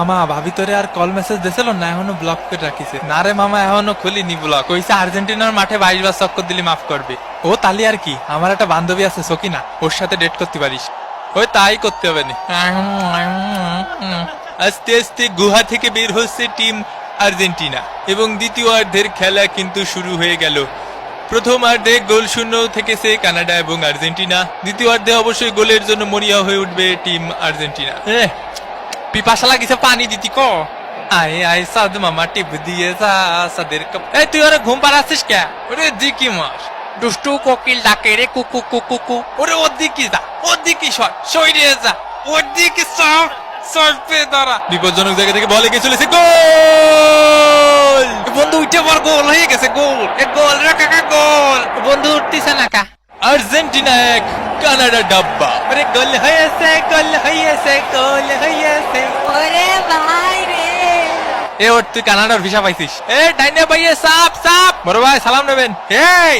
মামা, ভাবি তোরে আর কল মেসেজ দিছিল না, এখনও ব্লক করে রাখিছে। না রে মামা, এখনও খুলিনি ব্লক কইছে আর্জেন্টিনার মাঠে বাইশ বার চক্কর দিলি, মাফ করবে। ও তালি আর কি? আমার একটা বান্ধবী আছে, সকিনা। ওর সাথে ডেট করতে পারিস। ওই তাই করতে হবে আস্তে আস্তে গুহা থেকে বের হচ্ছে টিম আর্জেন্টিনা। এবং দ্বিতীয় অর্ধের খেলা কিন্তু শুরু হয়ে গেল। প্রথম অর্ধে গোল শূন্য থেকেছে কানাডা এবং আর্জেন্টিনা। দ্বিতীয় অর্ধে অবশ্যই গোলের জন্য মরিয়া হয়ে উঠবে টিম আর্জেন্টিনা। পিপাসা লাগিছে পানি দিতি ক আয় আয় সাদ মামা টিপ দিয়ে যা সাদের কাপ এই তুই ওরে ঘুম পাড়াচ্ছিস কে ওরে দিকি মাস দুষ্টু কোকিল ডাকে রে কুকু কুকু কু ওরে ওর দিকে যা ওর দিকে সর সইরে যা ওর দিকে সর সরপে দাঁড়া বিপজ্জনক জায়গা থেকে বলে গিয়ে চলেছে গোল বন্ধু উঠে পর গোল হয়ে গেছে গোল এ গোল রে কাকা গোল বন্ধু উঠতেছে না কা আর্জেন্টিনা এক কানাডা ডাব্বা আরে গোল হয়েছে গোল হয়েছে গোল হয়েছে এ, ওর তুই কানাডার ভিসা পাইছিস। এ, ডাইনে ভাইয়ে সাপ সাপ। বড় ভাই, সালাম নেবেন। এই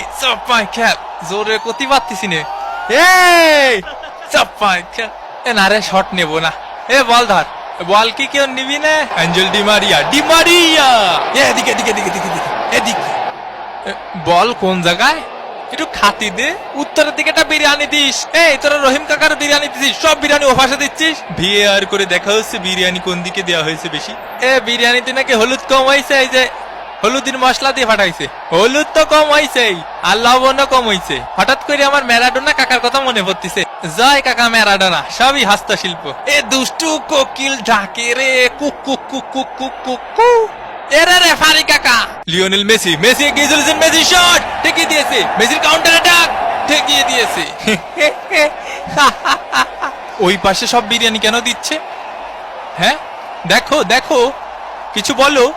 পাই খেল। জোরে কতি পারতিস নে। এই পাই খেল। এ, না রে শট নেব না। এ, বল ধর। বল কি কেউ নিবি না? অ্যাঞ্জেল ডিমারিয়া ডিমারিয়া এদিকে এদিকে এদিকে এদিকে এদিকে বল কোন জায়গায়? একটু খাতি দে। উত্তরের দিকে একটা বিরিয়ানি দিস। এই তোরা রহিম কাকার বিরিয়ানি দিছিস সব বিরিয়ানি ওপাশে দিচ্ছিস। ভিএআর করে দেখা হচ্ছে বিরিয়ানি কোন দিকে দেওয়া হয়েছে বেশি। এ বিরিয়ানিতে নাকি হলুদ কম হয়েছে এই যে হলুদিন মশলা দিয়ে ফাটাইছে। হলুদ তো কম হয়েছে আর লবণও কম হয়েছে হঠাৎ করে আমার ম্যারাডোনা কাকার কথা মনে পড়তেছে। জয় কাকা ম্যারাডোনা সবই হস্তশিল্প। এ দুষ্টু কোকিল ঢাকে রে কুক কুক কুক কুক কুক কুক কুক এরে রে ফারি কাকা। লিওনেল মেসি মেসি এগিয়ে চলেছেন মেসি শট! ঠেকিয়ে দিয়েছে। মেসির কাউন্টার অ্যাটাক ঠেকিয়ে দিয়েছে। ওই পাশে সব বিরিয়ানি কেন দিচ্ছে? হ্যাঁ? দেখো দেখো। কিছু বলো।